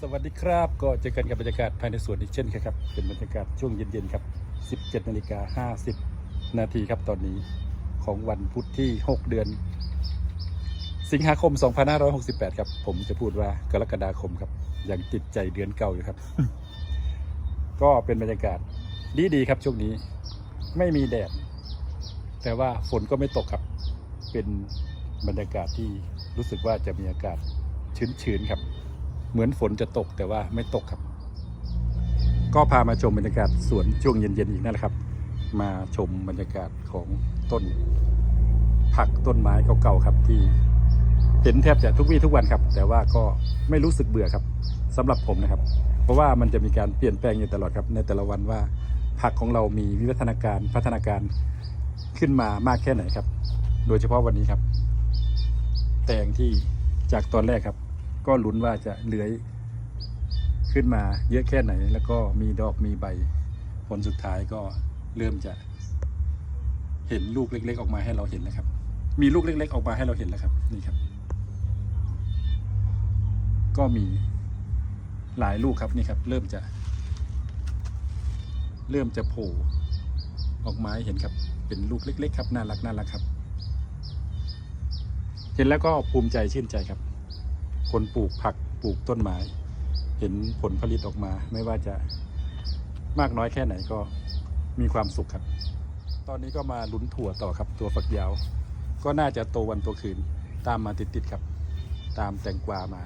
สวัสดีครับก็เจอกันกับบรรยากาศภายในสวนอีกเช่นเคยครับเป็นบรรยากาศช่วงเย็นๆครับ 17นาฬิกา50 นาทีครับตอนนี้ของวันพุธที่ 6 เดือน สิงหาคม 2568 ครับ ผมจะพูดว่ากรกฎาคมครับยังติดใจเดือนเก่าอยู่ครับ ก็เป็นบรรยากาศดีๆครับช่วงนี้ไม่มีแดด แต่ว่าฝนก็ไม่ตกครับ เป็นบรรยากาศที่รู้สึกว่าจะมีอากาศชื้นๆครับ เหมือนฝนจะตกแต่ว่าไม่ตกครับ ก็พามาชมบรรยากาศสวนช่วงเย็นๆอีกนั่นแหละครับ มาชมบรรยากาศของต้น ผักต้นไม้เก่าๆครับที่เห็นแทบจะทุกวี่ทุกวันครับ แต่ว่าก็ไม่รู้สึกเบื่อครับสำหรับผมนะครับ เพราะว่ามันจะมีการเปลี่ยนแปลงอยู่ตลอดครับ ในแต่ละวันว่าผักของเรามีวิวัฒนาการพัฒนาการขึ้นมามากแค่ไหนครับ โดยเฉพาะวันนี้ครับ แตงที่จากตอนแรกครับ ก็ลุ้นว่าจะเลื้อยขึ้นมาเยอะแค่ไหน แล้วก็มีดอกมีใบ ผลสุดท้ายก็เริ่มจะ เห็นลูกเล็ก ๆ ออกมาให้เราเห็นแล้วครับ มีลูกเล็ก ๆ ออกมาให้เราเห็นแล้วครับนี่ครับ ก็มีหลายลูกครับนี่ครับ เริ่มจะ เริ่มจะโผล่ออกมาเห็นครับ เป็นลูกเล็ก ๆ ครับน่ารักน่ารักครับ เห็นแล้วก็ภูมิใจชื่นใจครับ คนปลูกผักปลูกต้นไม้ เห็นผลผลิตออกมา ไม่ว่าจะมากน้อยแค่ไหนก็มีความสุขครับ ตอนนี้ก็มาลุ้นถั่วต่อครับ ตัวฝักยาว ก็น่าจะโตวันโตคืนตามมาติดๆครับ ตามแตงกวามา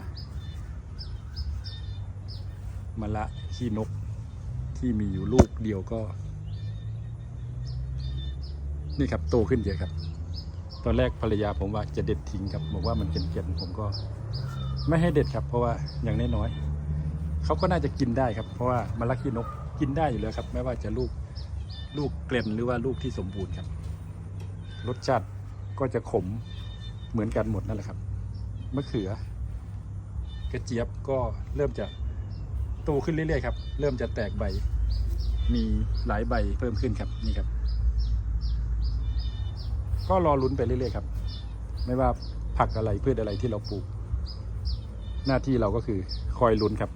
มะละขี้นกที่มีอยู่ลูกเดียวก็ นี่ครับโตขึ้นเยอะครับ ตอนแรกภรรยาผมว่าจะเด็ดทิ้งครับบอกว่ามันเค็มๆผมก็ ไม่ให้เด็ดครับ เพราะว่าอย่างน้อยๆเขาก็น่าจะกินได้ครับ เพราะว่ามะละขี้นกกินได้อยู่แล้วครับ ไม่ว่าจะลูกลูกเกล็นหรือว่าลูกที่สมบูรณ์ครับ รสชาติก็จะขมเหมือนกันหมดนั่นแหละครับมะเขือกระเจี๊ยบก็เริ่มจะโตขึ้นเรื่อยๆครับ เริ่มจะแตกใบ มีหลายใบเพิ่มขึ้นครับนี่ครับ ก็รอลุ้นไปเรื่อยๆครับ ไม่ว่าผักอะไรพืชอะไรที่เราปลูก หน้าที่เราก็คือคอยลุ้นครับ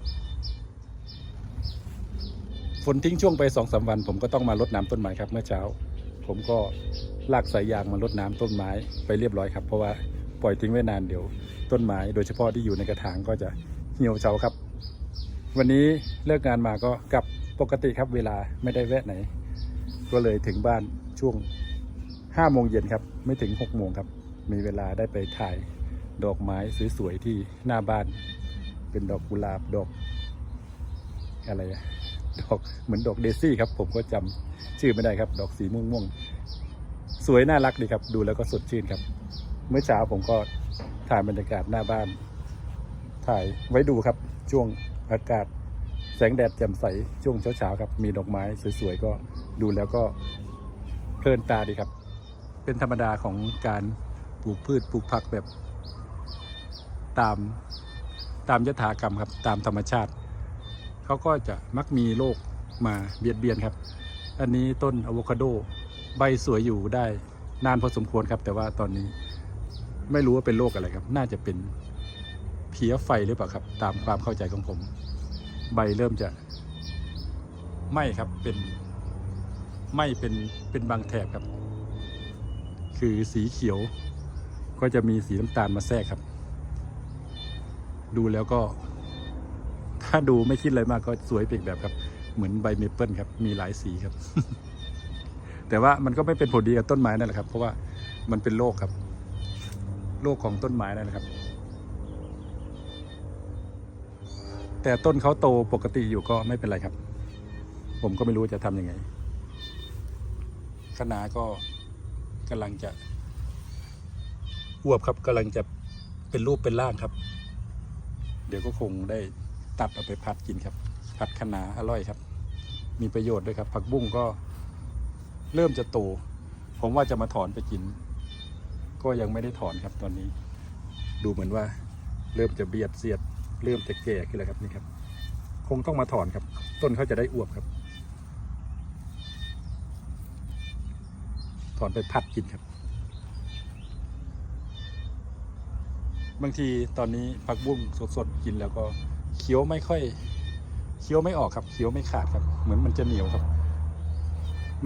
ฝนทิ้งช่วงไปสองสาวัน ผมก็ต้องมารดน้ำต้นไม้ครับเมื่อเช้า ผมก็ลากสายยางมารดน้ำต้นไม้ไปเรียบร้อยครับ เพราะว่าปล่อยทิ้งไว้นานเดี๋ยวต้นไม้โดยเฉพาะที่อยู่ในกระถางก็จะเหี่ยวเฉาครับ วันนี้เลิกงานมาก็กลับปกติครับเวลาไม่ได้แวะไหน ก็เลยถึงบ้านช่วงห้าโมงเย็นครับ ไม่ถึงหกโมงครับ มีเวลาได้ไปถ่าย ดอกไม้สวยๆที่หน้าบ้าน เป็นดอกกุหลาบดอก อะไรดอกเหมือนดอกเดซี่ครับ ผมก็จำชื่อไม่ได้ครับ ดอกสีม่วงๆสวยน่ารักดีครับ ดูแล้วก็สดชื่นครับ เมื่อเช้าผมก็ถ่ายบรรยากาศหน้าบ้าน ถ่ายไว้ดูครับ ช่วงอากาศแสงแดดแจ่มใสช่วงเช้าๆครับ มีดอกไม้สวยๆก็ดูแล้วก็เพลินตาดีครับ เป็นธรรมดาของการปลูกพืชปลูกผักแบบ ตามตามยถากรรมครับตามธรรมชาติ เขาก็จะมักมีโรคมาเบียดเบียนครับ อันนี้ต้นอะโวคาโดใบสวยอยู่ได้นานพอสมควรครับ แต่ว่าตอนนี้ไม่รู้ว่าเป็นโรคอะไรครับ น่าจะเป็นเพี้ยไฟหรือเปล่าครับ ตามความเข้าใจของผม ใบเริ่มจะไหม้ครับเป็นไหม้เป็นเป็นบางแถบครับ คือสีเขียวก็จะมีสีน้ำตาลมาแทรกครับ ดูแล้วก็ ถ้าดูไม่คิดอะไรมากก็สวยเปียกแบบครับ เหมือนใบเมเปิลครับ มีหลายสีครับ แต่ว่ามันก็ไม่เป็นผลดีกับต้นไม้นั่นแหละครับ เพราะว่ามันเป็นโรคครับโรคของต้นไม้นั่นแหละครับ แต่ต้นเขาโตปกติอยู่ก็ไม่เป็นไรครับ ผมก็ไม่รู้จะทำยังไงคณะก็กำลังจะอวบครับกำลังจะเป็นรูปเป็นร่างครับ เดี๋ยวก็คงได้ตัดเอาไปผัดกินครับ ผัดคะนาอร่อยครับ มีประโยชน์ด้วยครับ ผักบุ้งก็เริ่มจะโต ผมว่าจะมาถอนไปกิน ก็ยังไม่ได้ถอนครับตอนนี้ ดูเหมือนว่า เริ่มจะเบียดเสียด เริ่มจะแก่ขึ้นแล้วครับนี่ครับ คงต้องมาถอนครับ ต้นเขาจะได้อวบครับ ถอนไปพัดกินครับ บางทีตอนนี้ผักบุ้งสดๆกินแล้วก็เคี้ยวไม่ค่อยเคี้ยวไม่ออกครับเคี้ยวไม่ขาดครับ เหมือนมันจะเหนียวครับ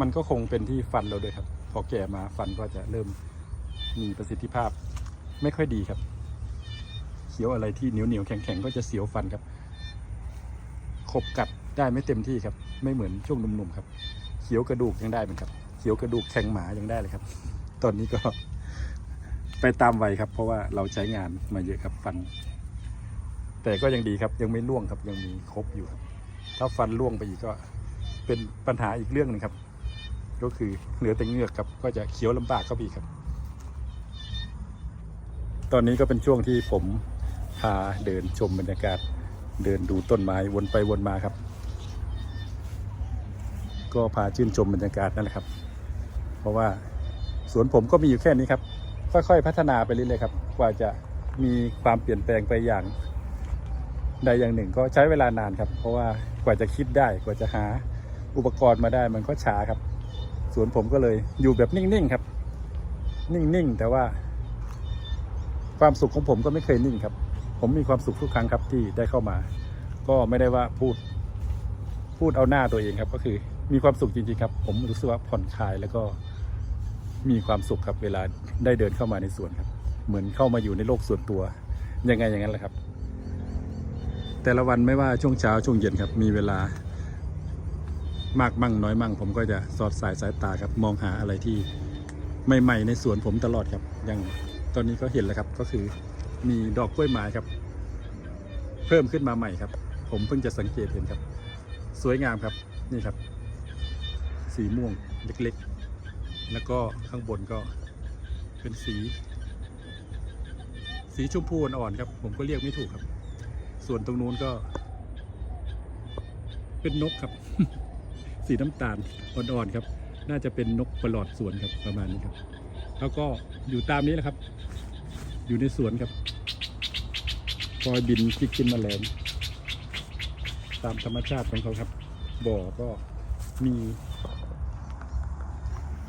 มันก็คงเป็นที่ฟันเราด้วยครับ พอแก่มาฟันก็จะเริ่มมีประสิทธิภาพไม่ค่อยดีครับเคี้ยวอะไรที่เหนียวเหนียวๆแข็งแข็งๆก็จะเสียวฟันครับขบกัดได้ไม่เต็มที่ครับ ไม่เหมือนช่วงหนุ่มๆครับเคี้ยวกระดูกยังได้เหมือนครับเคี้ยวกระดูกแข็งหมายังได้เลยครับ ตอนนี้ก็ ไปตามวัยครับ เพราะว่าเราใช้งานมาเยอะครับฟัน แต่ก็ยังดีครับยังไม่ร่วงครับยังมีครบอยู่ครับถ้าฟันร่วงไปอีกก็เป็นปัญหาอีกเรื่องหนึงครับ ก็คือเหลือแต่เงือกครับ ก็จะเคี้ยวลำบากเข้าไปอีกครับ ตอนนี้ก็เป็นช่วงที่ผมพาเดินชมบรรยากาศ เดินดูต้นไม้วนไปวนมาครับ ก็พาชื่นชมบรรยากาศนั่นแหละครับ เพราะว่าสวนผมก็มีอยู่แค่นี้ครับ ค่อยๆ พัฒนาไปเรื่อยๆครับ กว่าจะมีความเปลี่ยนแปลงไปอย่างใดอย่างหนึ่งก็ใช้เวลานานครับ เพราะว่ากว่าจะคิดได้กว่าจะหาอุปกรณ์มาได้มันก็ช้าครับ สวนผมก็เลยอยู่แบบนิ่งๆครับ นิ่งๆ แต่ว่า ความสุขของผมก็ไม่เคยนิ่งครับ ผมมีความสุขทุกครั้งครับที่ได้เข้ามา ก็ไม่ได้ว่าพูด พูดเอาหน้าตัวเองครับ ก็คือมีความสุขจริงๆครับ ผมรู้สึกว่าผ่อนคลายแล้วก็ มีความสุขครับเวลาได้เดินเข้ามาในสวนครับ เหมือนเข้ามาอยู่ในโลกส่วนตัวยังไงอย่างนั้นแหละครับ แต่ละวันไม่ว่าช่วงเช้าช่วงเย็นครับ มีเวลามากมั่งน้อยมั่ง ผมก็จะสอดสายสายตาครับ มองหาอะไรที่ใหม่ ๆ ในสวนผมตลอดครับ อย่างตอนนี้ก็เห็นแล้วครับก็คือมีดอกกล้วยไม้ครับ เพิ่มขึ้นมาใหม่ครับ ผมเพิ่งจะสังเกตเห็นครับ สวยงามครับนี่ครับ สีม่วงเล็กๆ แล้วก็ข้างบนก็เป็นสี สีชมพูอ่อนๆครับ ผมก็เรียกไม่ถูกครับ ส่วนตรงนู้นก็ เป็นนกครับ สีน้ำตาลอ่อนๆครับ น่าจะเป็นนกประหลอดสวนครับประมาณนี้ครับ แล้วก็อยู่ตามนี้แหละครับ อยู่ในสวนครับคอยบินจิกกินแมลงตามธรรมชาติของเขาครับ บ่อก็มี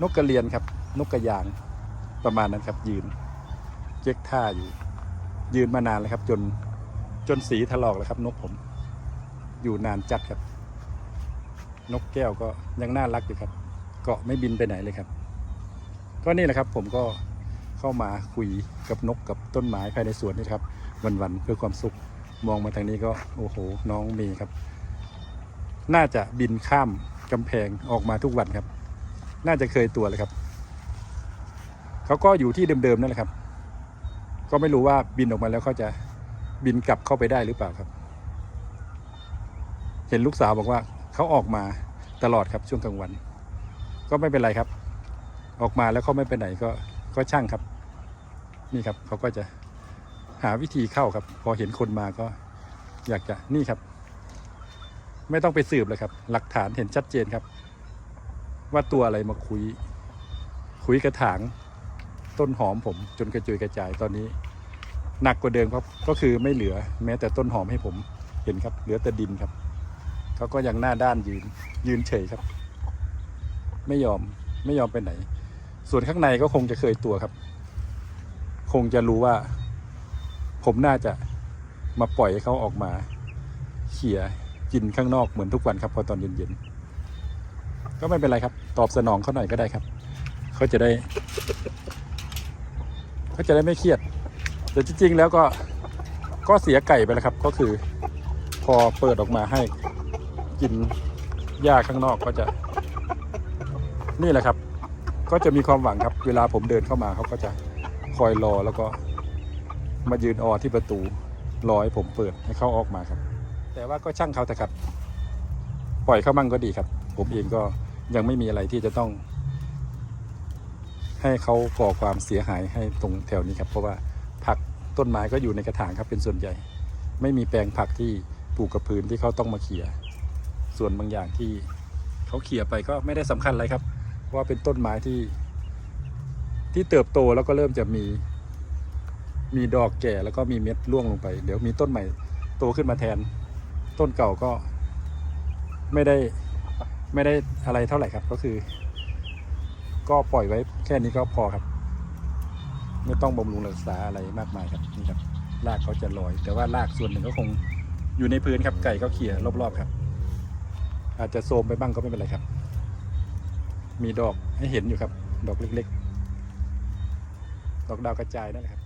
นกกระเรียนครับ นกกระยางประมาณนั้นครับ ยืนเจ๊กท่าอยู่ ยืนมานานแล้วครับ จนจนสีถลอกแล้วครับ นกผม อยู่นานจัดครับ นกแก้วก็ยังน่ารักอยู่ครับ เกาะไม่บินไปไหนเลยครับ ก็นี่แหละครับ ผมก็เข้ามาคุยกับนกกับต้นไม้ภายในสวนนี่ครับ วันๆเพื่อความสุขมองมาทางนี้ก็โอ้โหน้องเมย์ครับ น่าจะบินข้ามกำแพงออกมาทุกวันครับ น่าจะเคยตัวเลยครับ เขาก็อยู่ที่เดิมๆนั่นแหละครับ ก็ไม่รู้ว่าบินออกมาแล้วเขาจะบินกลับเข้าไปได้หรือเปล่าครับ เห็นลูกสาวบอกว่าเขาออกมาตลอดครับช่วงกลางวัน ก็ไม่เป็นไรครับ ออกมาแล้วเขาไม่ไปไหนก็ก็ช่างครับ นี่ครับเขาก็จะหาวิธีเข้าครับ พอเห็นคนมาก็อยากจะนี่ครับ ไม่ต้องไปสืบเลยครับ หลักฐานเห็นชัดเจนครับ ว่าตัวอะไรมาคุย คุยกระถางต้นหอมผมจนกระจุยกระจายตอนนี้ หนักกว่าเดิมครับก็คือไม่เหลือแม้แต่ต้นหอมให้ผมเห็นครับ เหลือแต่ดินครับเขาก็ยังหน้าด้านยืนยืนเฉยครับ ไม่ยอมไม่ยอมไปไหน ส่วนข้างในก็คงจะเคยตัวครับ คงจะรู้ว่า ผมน่าจะมาปล่อยให้เขาออกมาเขี่ยกินข้างนอกเหมือนทุกวันครับพอตอนเย็นๆ ก็ไม่เป็นไรครับ ตอบสนองเขาหน่อยก็ได้ครับ เขาจะได้ เขาจะได้ไม่เครียด แต่จริงๆแล้วก็ก็เสียไก่ไปแล้วครับ ก็คือ พอเปิดออกมาให้กินหญ้าข้างนอกก็จะ นี่แหละครับ ก็จะมีความหวังครับ เวลาผมเดินเข้ามาเขาก็จะคอยรอแล้วก็มายืนออที่ประตูรอให้ผมเปิดให้เขาออกมาครับ แต่ว่าก็ช่างเขาแต่ครับ ปล่อยเขามั่งก็ดีครับ ผมเองก็ ยังไม่มีอะไรที่จะต้อง ให้เขาก่อความเสียหายให้ตรงแถวนี้ครับ เพราะว่าผักต้นไม้ก็อยู่ในกระถางครับเป็นส่วนใหญ่ ไม่มีแปลงผักที่ปลูกกับพื้นที่เขาต้องมาเขี่ยส่วนบางอย่างที่เขาเขี่ยไปก็ไม่ได้สำคัญอะไรครับว่าเป็นต้นไม้ที่ ที่เติบโตแล้วก็เริ่มจะมี มีดอกแก่แล้วก็มีเม็ดร่วงลงไป เดี๋ยวมีต้นใหม่โตขึ้นมาแทน ต้นเก่าก็ไม่ได้ ไม่ได้อะไรเท่าไหร่ครับก็คือ ก็ปล่อยไว้แค่นี้ก็พอครับ ไม่ต้องบำรุงรักษาอะไรมากมายครับนี่ครับรากเขาจะลอย แต่ว่ารากส่วนหนึ่งก็คงอยู่ในพื้นครับไก่ก็เขี่ยรอบๆครับ อาจจะโซมไปบ้างก็ไม่เป็นไรครับ มีดอกให้เห็นอยู่ครับ ดอกเล็กๆ ดอกดาวกระจายนั่นแหละครับ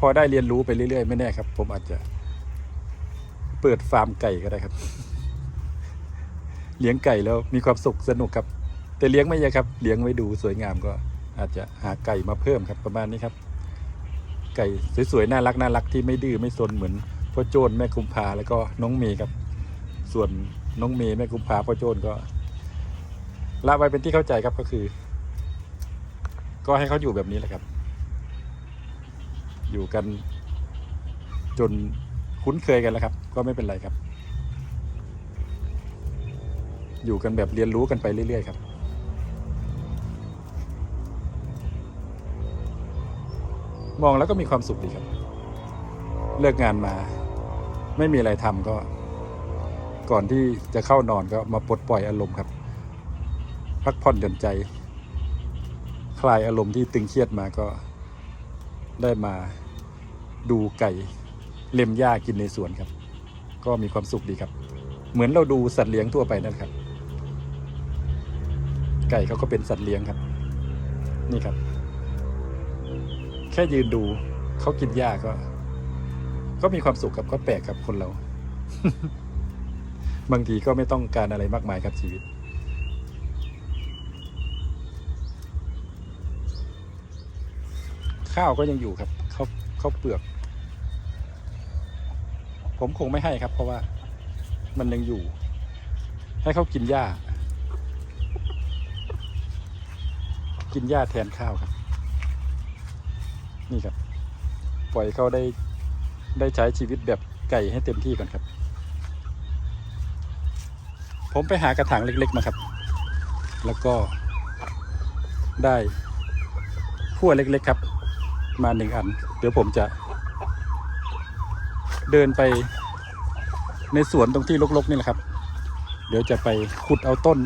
พอได้เรียนรู้ไปเรื่อยๆ ไม่แน่ครับ ผมอาจจะเปิดฟาร์มไก่ก็ได้ครับ เลี้ยงไก่แล้วมีความสุขสนุกครับ แต่เลี้ยงไม่เยอะครับ เลี้ยงไว้ดูสวยงามก็อาจจะหาไก่มาเพิ่มครับประมาณนี้ครับ ไก่สวยๆน่ารักน่ารักที่ไม่ดื้อไม่ซนเหมือนพ่อโจนแม่กุมภาแล้วก็น้องเมย์ครับ ส่วนน้องเมย์แม่กุมภาพ่อโจนก็ละไว้เป็นที่เข้าใจครับก็คือ ก็ให้เขาอยู่แบบนี้แหละครับ อยู่กันจนคุ้นเคยกันแล้วครับ ก็ไม่เป็นไรครับ อยู่กันแบบเรียนรู้กันไปเรื่อยๆครับมองแล้วก็มีความสุขดีครับ เลิกงานมา ไม่มีอะไรทำก็ ก่อนที่จะเข้านอนก็มาปลดปล่อยอารมณ์ครับ พักผ่อนหย่อนใจ คลายอารมณ์ที่ตึงเครียดมาก็ ได้มาดูไก่เล็มหญ้ากินในสวนครับ ก็มีความสุขดีครับ เหมือนเราดูสัตว์เลี้ยงทั่วไปนั่นครับ ไก่เขาก็เป็นสัตว์เลี้ยงครับ นี่ครับ แค่ยืนดูเขากินหญ้าก็ ก็มีความสุขครับก็แปลกครับคนเรา บางทีก็ไม่ต้องการอะไรมากมายครับชีวิต ข้าวก็ยังอยู่ครับข้าวข้าวเปลือก ผมคงไม่ให้ครับ เพราะว่ามันยังอยู่ ให้เขากินหญ้า กินหญ้าแทนข้าวครับ นี่ครับ ปล่อยเขาได้ได้ใช้ชีวิตแบบไก่ให้เต็มที่ก่อนครับ ผมไปหากระถางเล็ก ๆ มาครับ แล้วก็ได้ขั้วเล็ก ๆ ครับ มาหนึ่งอัน เดี๋ยวผมจะ เดินไปในสวนตรงที่รกๆนี่แหละครับ เดี๋ยวจะไปขุดเอาต้น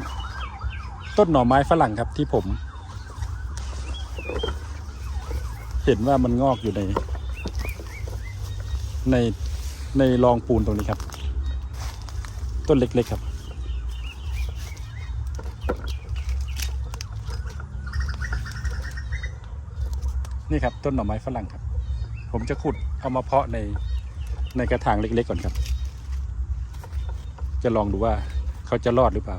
ต้นหน่อไม้ฝรั่งครับที่ผม เห็นว่ามันงอกอยู่ใน ในในรองปูนตรงนี้ครับ ต้นเล็กๆครับนี่ครับต้นหน่อไม้ฝรั่งครับ ผมจะขุดเอามาเพาะในในกระถางเล็ก ๆ ก่อนครับ จะลองดูว่าเขาจะรอดหรือเปล่า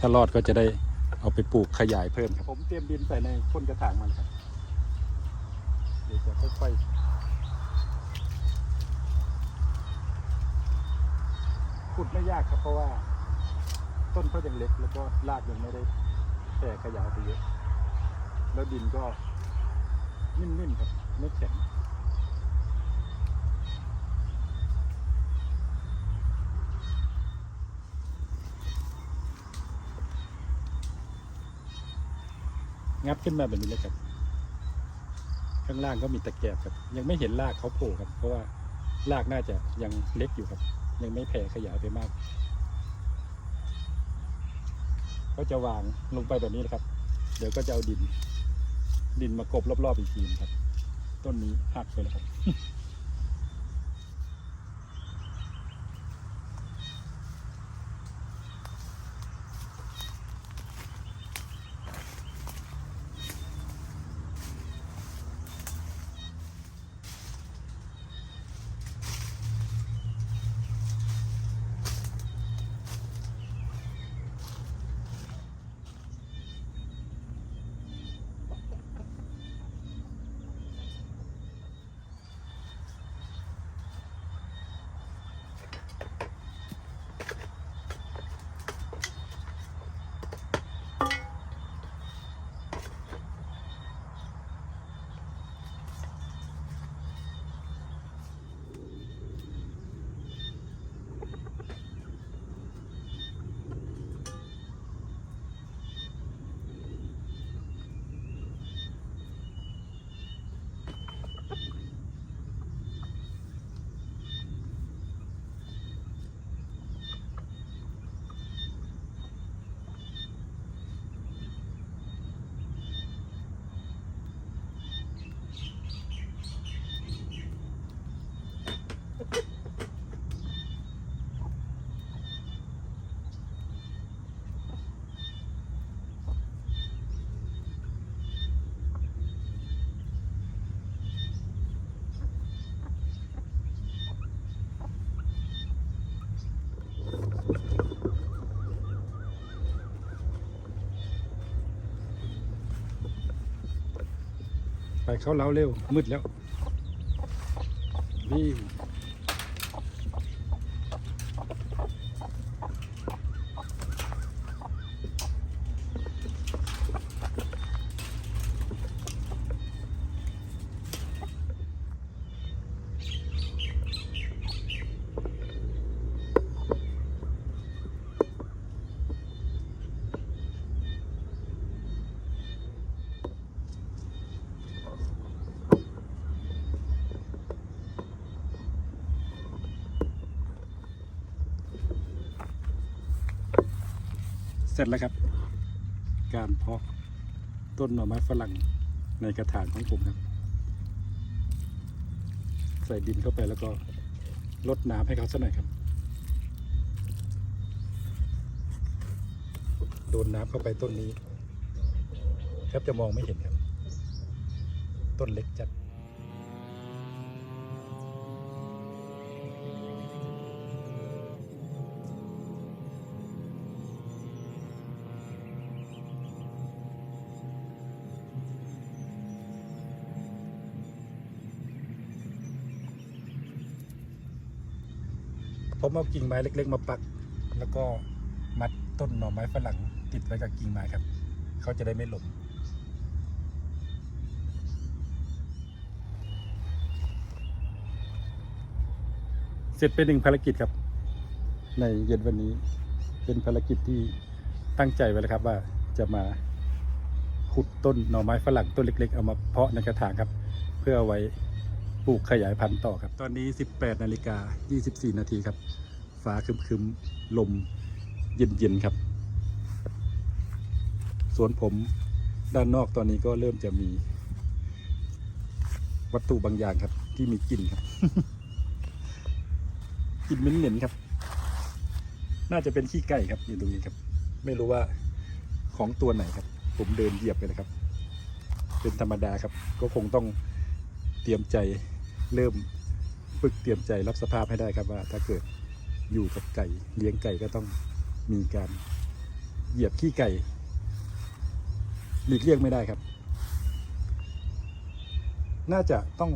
ถ้ารอดก็จะได้เอาไปปลูกขยายเพิ่มครับ ผมเตรียมดินใส่ในก้นกระถางมันครับ ดี๋ยวจะค่อยๆขุดไม่ยากครับเพราะว่า ต้นเขายังเล็ก แล้วก็รากยังไม่ได้แผ่ขยายไปเยอะ แล้วดินก็นิ่มๆครับไม่แข็งงับขึ้นมาแบบนี้เลยครับ ข้างล่างก็มีตะแกรงครับ ยังไม่เห็นรากเขาโผล่ครับ เพราะว่ารากน่าจะยังเล็กอยู่ครับ ยังไม่แผ่ขยายไปมาก ก็จะวางลงไปแบบนี้นะครับ เดี๋ยวก็จะเอาดิน ดินมากบรอบๆอีกทีครับ ต้นนี้หักไปแล้วครับ ไปเขาเล้าเร็วมืดแล้วนี่ เสร็จแล้วครับ การเพาะต้นหน่อไม้ฝรั่งในกระถางของผมครับ ใส่ดินเข้าไปแล้วก็ลดน้ำให้เขาสักหน่อยครับ โดนน้ำเข้าไปต้นนี้แทบจะมองไม่เห็นครับ ต้นเล็กจัด ผมเอากิ่งไม้เล็ก ๆ มาปัก แล้วก็มัดต้นหน่อไม้ฝรั่งติดไว้กับกิ่งไม้ครับ เขาจะได้ไม่หล่มเสร็จไปหนึ่งภารกิจครับ ในเย็นวันนี้เป็นภารกิจที่ตั้งใจไว้แล้วครับว่าจะมาขุดต้นหน่อไม้ฝรั่งต้นเล็ก ๆ เอามาเพาะในกระถางครับ เพื่อเอาไว้ปลูกขยายพันธุ์ต่อครับ ตอนนี้ 18นาฬิกา24 นาทีครับ ฟ้าคึมๆ ลมเย็นๆ ครับ สวนผมด้านนอกตอนนี้ก็เริ่มจะมี วัตถุบางอย่างครับ ที่มีกลิ่นครับกลิ่นเหม็นๆครับ น่าจะเป็นขี้ไก่ครับอยู่ตรงนี้ครับ ไม่รู้ว่าของตัวไหนครับ ผมเดินเหยียบไปเลยครับ เป็นธรรมดาครับ ก็คงต้องเตรียมใจเริ่มฝึกเตรียมใจรับสภาพให้ได้ครับว่าถ้าเกิด อยู่กับไก่ เลี้ยงไก่ก็ต้องมีการเหยียบขี้ไก่หลีกเลี่ยงไม่ได้ครับ น่าจะต้อง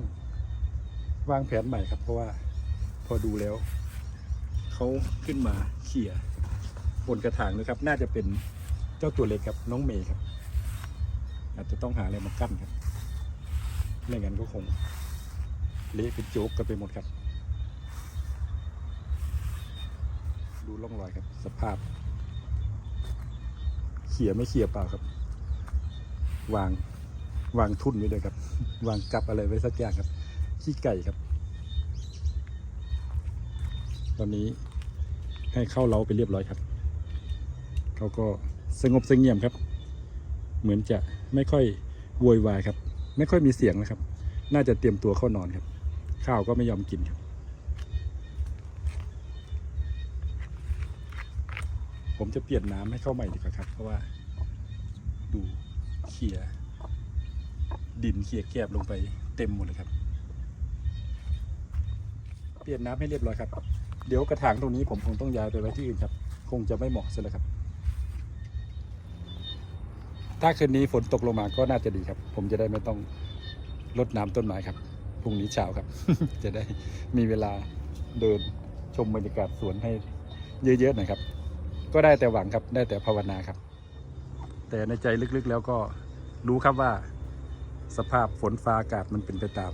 วางแผนใหม่ครับ เพราะว่าพอดูแล้ว เขาขึ้นมาเขี่ยบนกระถางนะครับ น่าจะเป็นเจ้าตัวเล็กครับ น้องเมย์ครับ อาจจะต้องหาอะไรมากั้นครับไม่งั้นก็คงเละเป็นโจ๊กกันไปหมดครับ ดูร่องรอยครับ สภาพ เขี่ยไม่เขี่ยเปล่าครับ วางวางทุ่นไว้เลยครับ วางกับอะไรไว้สักอย่างครับ ขี้ไก่ครับ ตอนนี้ให้เข้าเล้าไปเรียบร้อยครับ เขาก็สงบสงเงียมครับ เหมือนจะไม่ค่อยโวยวายครับ ไม่ค่อยมีเสียงนะครับ น่าจะเตรียมตัวเข้านอนครับ ข้าวก็ไม่ยอมกินครับ ผมจะเปลี่ยนน้ำให้เข้าใหม่ดีกว่าครับ เพราะว่า ดูเขี่ยดินเขี่ยแกบลงไปเต็มหมดเลยครับ เปลี่ยนน้ำให้เรียบร้อยครับ เดี๋ยวกระถางตรงนี้ผมคงต้องย้ายไปไว้ที่อื่นครับ คงจะไม่เหมาะซะแล้วครับ ถ้าคืนนี้ฝนตกลงมาก็น่าจะดีครับ ผมจะได้ไม่ต้องรดน้ำต้นไม้ครับพรุ่งนี้เช้าครับ จะได้มีเวลาเดินชมบรรยากาศสวนให้เยอะๆหน่อยครับ ก็ได้แต่หวังครับได้แต่ภาวนาครับ แต่ในใจลึกๆแล้วก็รู้ครับว่าสภาพฝนฟ้าอากาศมันเป็นไปตาม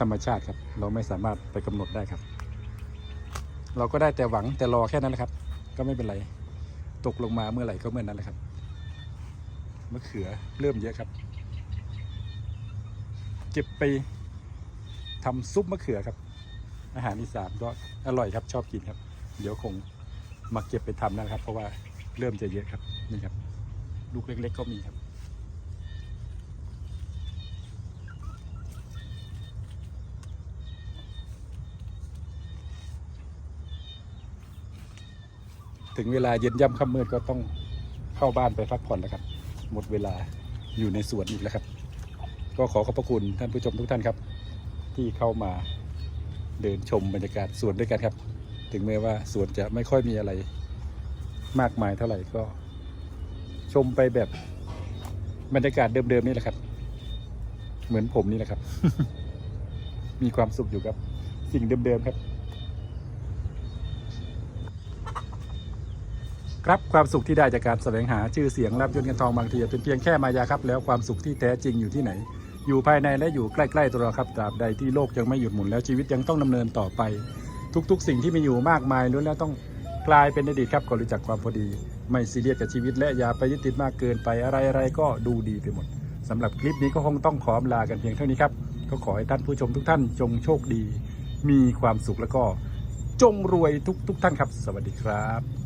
ธรรมชาติครับ เราไม่สามารถไปกำหนดได้ครับ เราก็ได้แต่หวังแต่รอแค่นั้นแหละครับ ก็ไม่เป็นไร ตกลงมาเมื่อไหร่ก็เมื่อนั้นแหละครับมะเขือเริ่มเยอะครับ เก็บไปทำซุปมะเขือครับ อาหารอีสานก็อร่อยครับชอบกินครับ เดี๋ยวคง มาเก็บไปทำนะครับ เพราะว่าเริ่มจะเยอะครับนี่ครับ ลูกเล็ก ๆ ก็มีครับ ถึงเวลาเย็นย่ำค่ำมืดก็ต้องเข้าบ้านไปพักผ่อนแล้วครับ หมดเวลาอยู่ในสวนอีกแล้วครับ ก็ขอขอบพระคุณท่านผู้ชมทุกท่านครับ ที่เข้ามาเดินชมบรรยากาศสวนด้วยกันครับ ถึงแม้ว่าสวนจะไม่ค่อยมีอะไรมากมายเท่าไหร่ก็ ชมไปแบบบรรยากาศเดิมๆนี่แหละครับ เหมือนผมนี่แหละครับ มีความสุขอยู่กับ สิ่งเดิมๆครับ ครับความสุขที่ได้จากการแสวงหาชื่อเสียงรับยนต์เงินทองบางทีเป็นเพียงแค่มายาครับ แล้วความสุขที่แท้จริงอยู่ที่ไหน อยู่ภายในและอยู่ใกล้ๆตัวเราครับตราบใดที่โลกยังไม่หยุดหมุนแล้วชีวิตยังต้องดำเนินต่อไป ทุกๆ สิ่งที่มีอยู่มากมายล้วนแล้วต้องกลายเป็นอดีตครับก็รู้จักความพอดี ไม่ซีเรียสกับชีวิต และอย่าไปยึดติดมากเกินไปอะไรๆก็ดูดีไปหมดสำหรับคลิปนี้ก็คงต้องขอลากันเพียงเท่านี้ครับก็ขอให้ท่านผู้ชมทุกท่านจงโชคดี มีความสุขแล้วก็จงรวยทุก ๆท่านครับ สวัสดีครับ